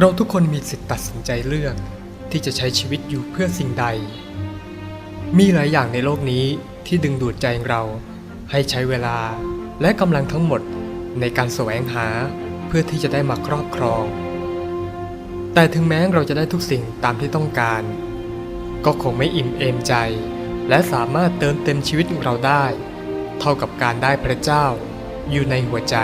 เราทุกคนมีสิทธิ์ตัดสินใจเลือกที่จะใช้ชีวิตอยู่เพื่อสิ่งใด มีหลายอย่างในโลกนี้ที่ดึงดูดใจเราให้ใช้เวลาและกำลังทั้งหมดในการแสวงหาเพื่อที่จะได้มาครอบครอง แต่ถึงแม้เราจะได้ทุกสิ่งตามที่ต้องการ ก็คงไม่อิ่มเอมใจ และสามารถเติมเต็มชีวิตของเราได้ เท่ากับการได้พระเจ้าอยู่ในหัวใจ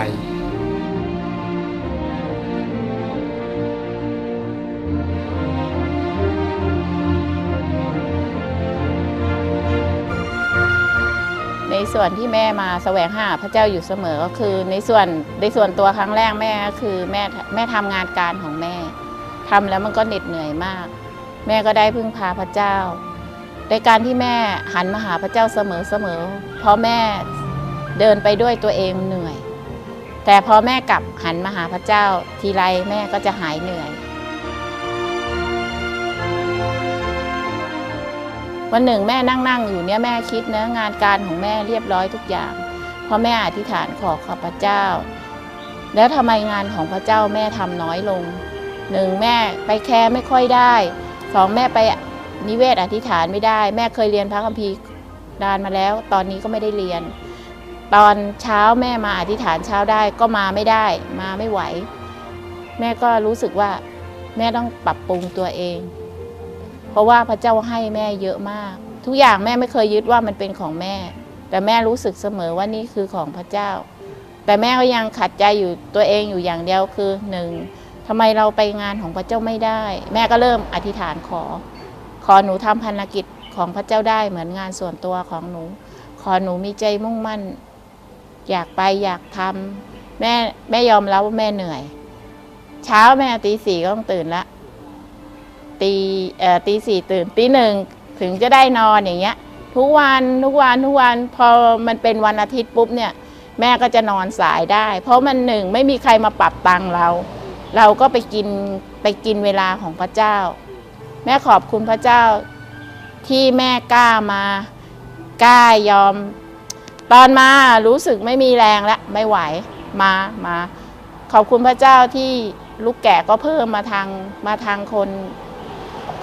ในส่วนที่แม่มาแสวงหาพระเจ้าอยู่เสมอก็คือ ในส่วนในส่วนตัวครั้งแรกแม่ก็คือแม่แม่ทำงานการของแม่ทำแล้วมันก็เหน็ดเหนื่อยมาก แม่ก็ได้พึ่งพาพระเจ้าในการที่แม่หันมาหาพระเจ้าเสมอเสมอเพราะแม่เดินไปด้วยตัวเองเหนื่อย แต่พอแม่กลับหันมาหาพระเจ้าทีไรแม่ก็จะหายเหนื่อย วันหนึ่งแม่นั่งนั่งอยู่เนี่ยแม่คิดนะงานการของแม่เรียบร้อยทุกอย่างเพราะแม่อธิษฐานขอขอบพระเจ้า แล้วทำไมงานของพระเจ้าแม่ทำน้อยลงหนึ่งแม่ไปแคร์ไม่ค่อยได้สองแม่ไปนิเวศอธิษฐานไม่ได้ แม่เคยเรียนพระคัมภีร์ดานมาแล้ว ตอนนี้ก็ไม่ได้เรียน ตอนเช้าแม่มาอธิษฐานเช้าได้ก็มาไม่ได้ มาไม่ไหว แม่ก็รู้สึกว่าแม่ต้องปรับปรุงตัวเอง เพราะว่าพระเจ้าให้แม่เยอะมาก ทุกอย่างแม่ไม่เคยยึดว่ามันเป็นของแม่ แต่แม่รู้สึกเสมอว่านี่คือของพระเจ้า แต่แม่ก็ยังขัดใจอยู่ตัวเองอยู่อย่างเดียวคือหนึ่งทำไมเราไปงานของพระเจ้าไม่ได้ แม่ก็เริ่มอธิษฐานขอ ขอหนูทำพันธกิจของพระเจ้าได้เหมือนงานส่วนตัวของหนู ขอหนูมีใจมุ่งมั่น อยากไปอยากทำแม่แม่ยอมรับว่าแม่เหนื่อย เช้าแม่ตีสี่ก็ต้องตื่นละ ตีเอ่อตีสี่ตื่นตีหนึ่งถึงจะได้นอนอย่างเงี้ย ทุกวันทุกวันทุกวันพอมันเป็นวันอาทิตย์ปุ๊บเนี่ย แม่ก็จะนอนสายได้ เพราะมันหนึ่งไม่มีใครมาปรับตังเรา เราก็ไปกินไปกินเวลาของพระเจ้า แม่ขอบคุณพระเจ้าที่แม่กล้ามากล้ายอม ตอนมารู้สึกไม่มีแรงแล้วไม่ไหวมามา ขอบคุณพระเจ้าที่ลูกแกะก็เพิ่มมาทางมาทางคน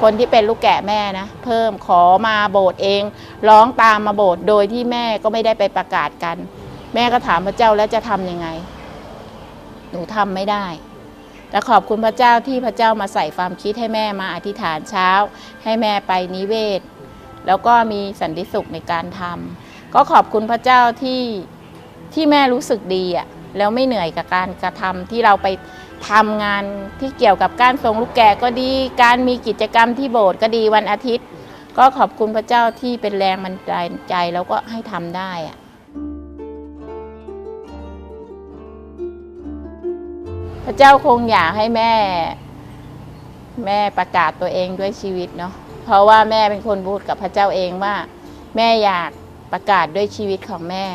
คนที่เป็นลูกแกะแม่นะ เพิ่มขอมาโบสถ์เอง ร้องตามมาโบสถ์โดยที่แม่ก็ไม่ได้ไปประกาศกัน แม่ก็ถามพระเจ้าแล้วจะทำยังไง หนูทำไม่ได้แต่ขอบคุณพระเจ้าที่พระเจ้ามาใส่ความคิดให้แม่มาอธิษฐานเช้า ให้แม่ไปนิเวศ แล้วก็มีสันติสุขในการทำก็ขอบคุณพระเจ้าที่ที่แม่รู้สึกดีอะแล้วไม่เหนื่อยกับการกระทำที่เราไป ทำงานที่เกี่ยวกับการทรงลูกแกะก็ดี การมีกิจกรรมที่โบสถ์ก็ดีวันอาทิตย์ ก็ขอบคุณพระเจ้าที่เป็นแรงบันดาลใจแล้วก็ให้ทำได้อะพระเจ้าคงอยากให้แม่ แม่ประกาศตัวเองด้วยชีวิตเนาะเพราะว่าแม่เป็นคนพูดกับพระเจ้าเองว่า แม่อยากประกาศด้วยชีวิตของแม่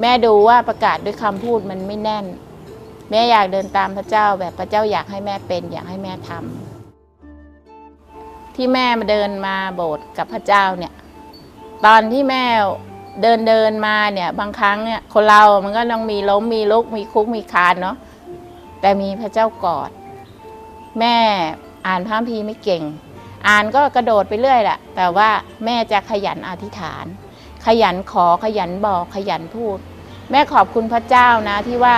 แม่ดูว่าประกาศด้วยคำพูดมันไม่แน่น แม่อยากเดินตามพระเจ้าแบบพระเจ้าอยากให้แม่เป็นอยากให้แม่ทำที่แม่มาเดินมาโบสถ์กับพระเจ้าเนี่ย ตอนที่แม่เดินเดินมาเนี่ย บางครั้งเนี่ยคนเรา มันก็ต้องมีล้มมีลุกมีคุกมีคานเนาะแต่มีพระเจ้ากอด แม่อ่านพระคัมภีร์ไม่เก่ง อ่านก็กระโดดไปเรื่อยแหละแต่ว่าแม่จะขยันอธิษฐาน ขยันขอขยันบอกขยันพูด แม่ขอบคุณพระเจ้านะที่ว่า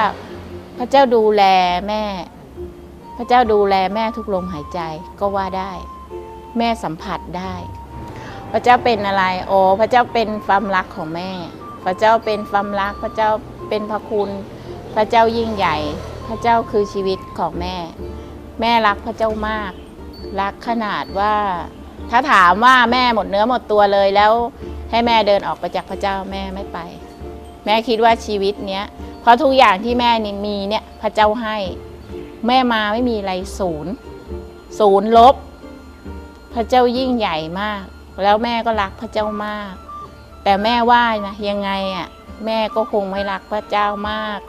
พระเจ้าดูแลแม่ พระเจ้าดูแลแม่ทุกลมหายใจก็ว่าได้ แม่สัมผัสได้ พระเจ้าเป็นอะไรโอ้พระเจ้าเป็นความรักของแม่ พระเจ้าเป็นความรัก พระเจ้าเป็นพระคุณ พระเจ้ายิ่งใหญ่ พระเจ้าคือชีวิตของแม่ แม่รักพระเจ้ามาก รักขนาดว่า ถ้าถามว่าแม่หมดเนื้อหมดตัวเลยแล้ว ให้แม่เดินออกไปจากพระเจ้าแม่ไม่ไป แม่คิดว่าชีวิตเนี้ย เพราะทุกอย่างที่แม่นี่มีเนี่ยพระเจ้าให้ แม่มาไม่มีอะไรศูนย์ศูนย์ลบ พระเจ้ายิ่งใหญ่มาก แล้วแม่ก็รักพระเจ้ามาก แต่แม่ว่านะยังไงอะแม่ก็คงไม่รักพระเจ้ามาก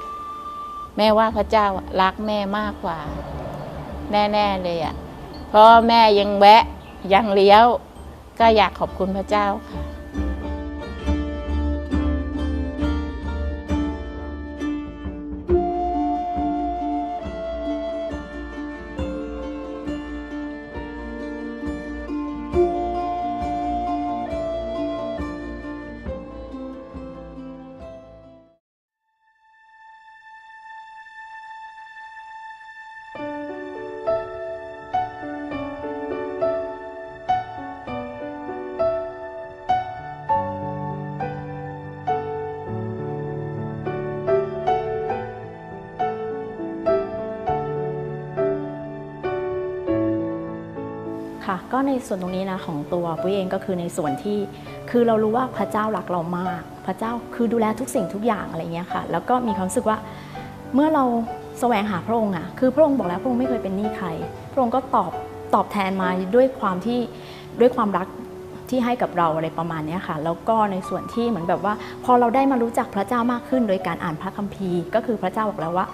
แม่ว่าพระเจ้ารักแม่มากกว่า แน่ๆเลยอะเพราะแม่ยังแวะยังเลี้ยว ก็อยากขอบคุณพระเจ้าค่ะ ก็ในส่วนตรงนี้นะของตัวปุ้ยเองก็คือในส่วนที่คือเรารู้ว่าพระเจ้ารักเรามาก พระเจ้าคือดูแลทุกสิ่งทุกอย่างอะไรเงี้ยค่ะ แล้วก็มีความรู้สึกว่าเมื่อเราแสวงหาพระองค์อะคือพระองค์บอกแล้วพระองค์ไม่เคยเป็นหนี้ใคร พระองค์ก็ตอบตอบแทนมาด้วยความที่ด้วยความรักที่ให้กับเราอะไรประมาณเนี้ยค่ะ แล้วก็ในส่วนที่เหมือนแบบว่า พอเราได้มารู้จักพระเจ้ามากขึ้น โดยการอ่านพระคัมภีร์ ก็คือพระเจ้าบอกแล้วว่า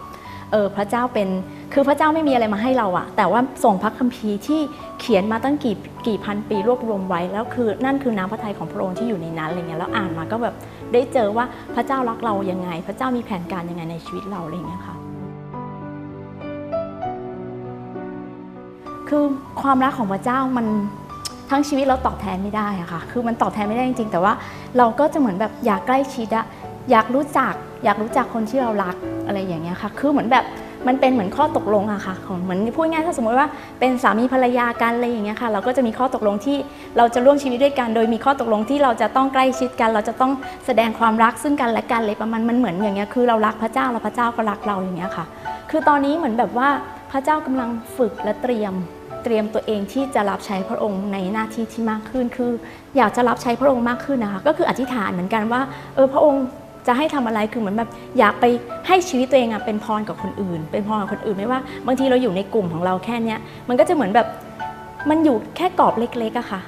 เออพระเจ้าเป็นคือพระเจ้าไม่มีอะไรมาให้เราอะแต่ว่าส่งพระคัมภีร์ที่เขียนมาตั้งกี่กี่พันปีรวบรวมไว้แล้วคือนั่นคือน้ำพระทัยของพระองค์ที่อยู่ในนั้นอะไรเงี้ยแล้วอ่านมาก็แบบได้เจอว่าพระเจ้ารักเรายังไง พระเจ้ามีแผนการยังไงในชีวิตเราอะไรเงี้ยค่ะคือความรักของพระเจ้ามันทั้งชีวิตเราตอบแทนไม่ได้อะค่ะ คือมันตอบแทนไม่ได้จริงๆ แต่ว่าเราก็จะเหมือนแบบอยากใกล้ชิดอะอยากรู้จัก อยากรู้จักคนที่เรารักอะไรอย่างเงี้ยค่ะ คือเหมือนแบบมันเป็นเหมือนข้อตกลงอะค่ะของเหมือนพูดง่ายถ้าสมมติว่าเป็นสามีภรรยากันอะไรอย่างเงี้ยค่ะ เราก็จะมีข้อตกลงที่เราจะร่วมชีวิตด้วยกัน โดยมีข้อตกลงที่เราจะต้องใกล้ชิดกัน เราจะต้องแสดงความรักซึ่งกันและกันเลยประมาณมันเหมือนอย่างเงี้ยคือเรารักพระเจ้าแล้วพระเจ้าก็รักเราอย่างเงี้ยค่ะ คือตอนนี้เหมือนแบบว่าพระเจ้ากำลังฝึกและเตรียมเตรียมตัวเองที่จะรับใช้พระองค์ในหน้าที่ที่มากขึ้น คือ อยากจะรับใช้พระองค์มากขึ้นนะคะ ก็คืออธิษฐานเหมือนกันว่า เออพระองค์ จะให้ทำอะไรคือเหมือนแบบอยากไปให้ชีวิตตัวเองอะเป็นพรกับคนอื่น เป็นพรกับคนอื่นไม่ว่า บางทีเราอยู่ในกลุ่มของเราแค่เนี้ยมันก็จะเหมือนแบบมันอยู่แค่กรอบเล็กๆอะค่ะ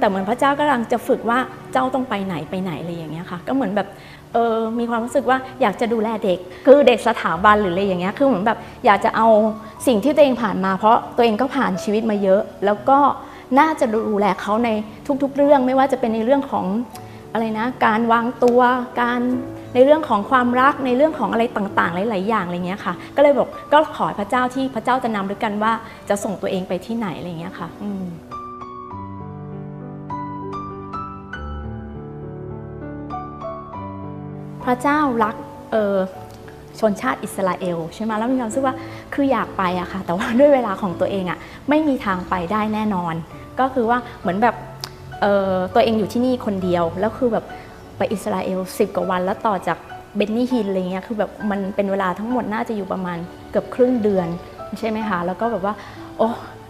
แต่เหมือนพระเจ้ากำลังจะฝึกว่าเจ้าต้องไปไหนไปไหนอะไรอย่างเงี้ยค่ะ ก็เหมือนแบบเออมีความรู้สึกว่าอยากจะดูแลเด็ก คือเด็กสถาบันหรืออะไรอย่างเงี้ยคือเหมือนแบบอยากจะเอาสิ่งที่ตัวเองผ่านมา เพราะตัวเองก็ผ่านชีวิตมาเยอะ แล้วก็น่าจะดูแลเขาในทุกๆ เรื่องไม่ว่าจะเป็นในเรื่องของ อะไรนะการวางตัวการในเรื่องของความรักในเรื่องของอะไรต่างๆ หลาย ๆ อย่างอะไรเงี้ยค่ะ ก็เลยบอกก็ขอให้พระเจ้าที่พระเจ้าจะนำด้วยกันว่าจะส่งตัวเองไปที่ไหนอะไรเงี้ยค่ะอืมพระเจ้ารักเออชนชาติอิสราเอลใช่ไหมแล้วมีความรู้สึกว่าคืออยากไปอะค่ะ แต่ว่าด้วยเวลาของตัวเองอะไม่มีทางไปได้แน่นอน ก็คือว่าเหมือนแบบ ตัวเองอยู่ที่นี่คนเดียว แล้วคือแบบไปอิสราเอล10กว่าวัน แล้วต่อจากเบนนี่ฮินอะไรเงี้ยคือแบบมันเป็นเวลาทั้งหมดน่าจะอยู่ประมาณเกือบครึ่งเดือนใช่ไหมคะแล้วก็แบบว่า โอ้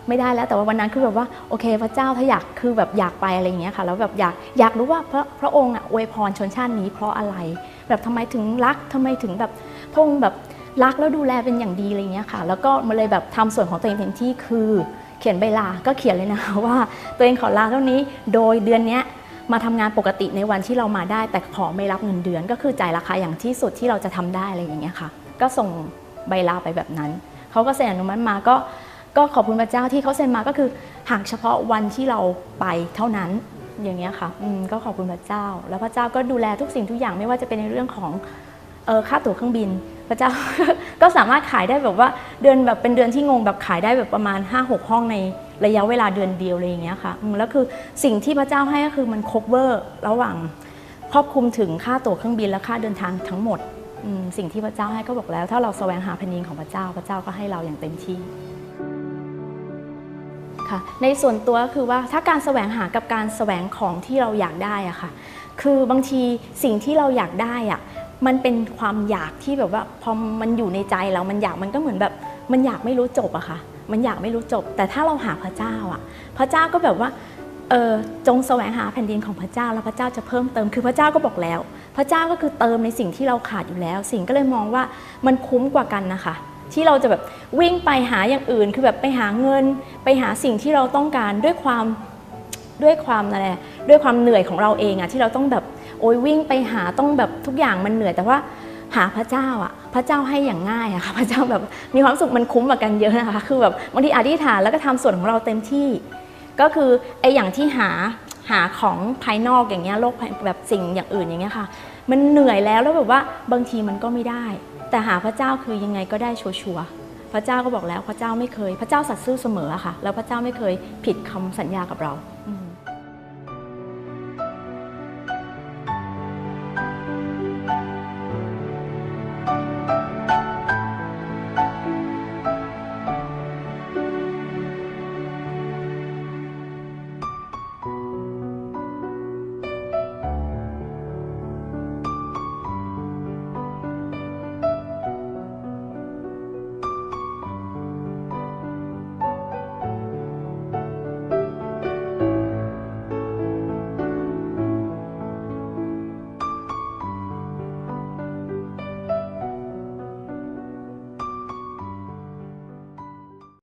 ไม่ได้แล้วแต่ว่าวันนั้นคือแบบว่าโอเค พระเจ้าถ้าอยากคือแบบอยากไปอะไรอย่างเงี้ยค่ะแล้วแบบอยากอยากรู้ว่าพระพระองค์อะอวยพรชนชาตินี้เพราะอะไร แบบทำไมถึงรักทำไมถึงแบบพระองค์แบบรักแล้วดูแลเป็นอย่างดีอะไรเงี้ยค่ะ แล้วก็มาเลยแบบทำส่วนของตัวเองเต็มที่คือ เขียนใบลา ก็เขียนเลยนะคะว่า ตัวเองขอลาเท่านี้ โดยเดือนนี้มาทำงานปกติในวันที่เรามาได้ แต่ขอไม่รับเงินเดือน ก็คือจ่ายราคาอย่างที่สุดที่เราจะทำได้อะไรอย่างเงี้ยค่ะ ก็ส่งใบลาไปแบบนั้น เขาก็เซ็นอนุมัติมาก็ก็ขอบคุณพระเจ้าที่เขาเซ็นมาก็คือหากเฉพาะวันที่เราไปเท่านั้นอย่างเงี้ยค่ะอืมก็ขอบคุณพระเจ้า แล้วพระเจ้าก็ดูแลทุกสิ่งทุกอย่างไม่ว่าจะเป็นในเรื่องของ เออค่าตั๋วเครื่องบิน พระเจ้า ก็สามารถขายได้แบบว่าเดือนแบบเป็นเดือนที่งงแบบขายได้แบบประมาณ 5-6 ห้องในระยะเวลาเดือนเดียวอะไรอย่างเงี้ยค่ะแล้วคือสิ่งที่พระเจ้าให้ก็คือมัน cover ระหว่างครอบคลุมถึงค่าตั๋วเครื่องบินและค่าเดินทางทั้งหมดสิ่งที่พระเจ้าให้ก็บอกแล้ว ถ้าเราแสวงหาแผ่นดินของพระเจ้าพระเจ้าก็ให้เราอย่างเต็มที่ค่ะในส่วนตัวก็คือว่าถ้าการแสวงหากับการแสวงของที่เราอยากได้อะค่ะ คือบางทีสิ่งที่เราอยากได้อะ มันเป็นความอยากที่แบบว่าพอมันอยู่ในใจเรามันอยากมันก็เหมือนแบบมันอยากไม่รู้จบอะค่ะ มันอยากไม่รู้จบ แต่ถ้าเราหาพระเจ้าอะพระเจ้าก็แบบว่าเออจงแสวงหาแผ่นดินของพระเจ้าแล้วพระเจ้าจะเพิ่มเติมคือพระเจ้าก็บอกแล้ว พระเจ้าก็คือเติมในสิ่งที่เราขาดอยู่แล้ว สิ่งก็เลยมองว่ามันคุ้มกว่ากันนะคะ ที่เราจะแบบวิ่งไปหาอย่างอื่น คือแบบไปหาเงิน ไปหาสิ่งที่เราต้องการด้วยความด้วยความอะไรด้วยความเหนื่อยของเราเองอะที่เราต้องแบบ โอ้ยวิ่งไปหาต้องแบบทุกอย่างมันเหนื่อยแต่ว่าหาพระเจ้าอะพระเจ้าให้อย่างง่ายอะค่ะพระเจ้าแบบมีความสุขมันคุ้มกว่ากันเยอะนะคะ คือแบบบางทีอธิษฐานแล้วก็ทำส่วนของเราเต็มที่ ก็คือไออย่างที่หาหาของภายนอกอย่างเงี้ยโลกแบบสิ่งอย่างอื่นอย่างเงี้ยค่ะ มันเหนื่อยแล้วแล้วแบบว่าบางทีมันก็ไม่ได้ แต่หาพระเจ้าคือยังไงก็ได้ชัวร์พระเจ้าก็บอกแล้วพระเจ้าไม่เคย พระเจ้าสัตย์ซื่อเสมออะค่ะ แล้วพระเจ้าไม่เคยผิดคำสัญญากับเรา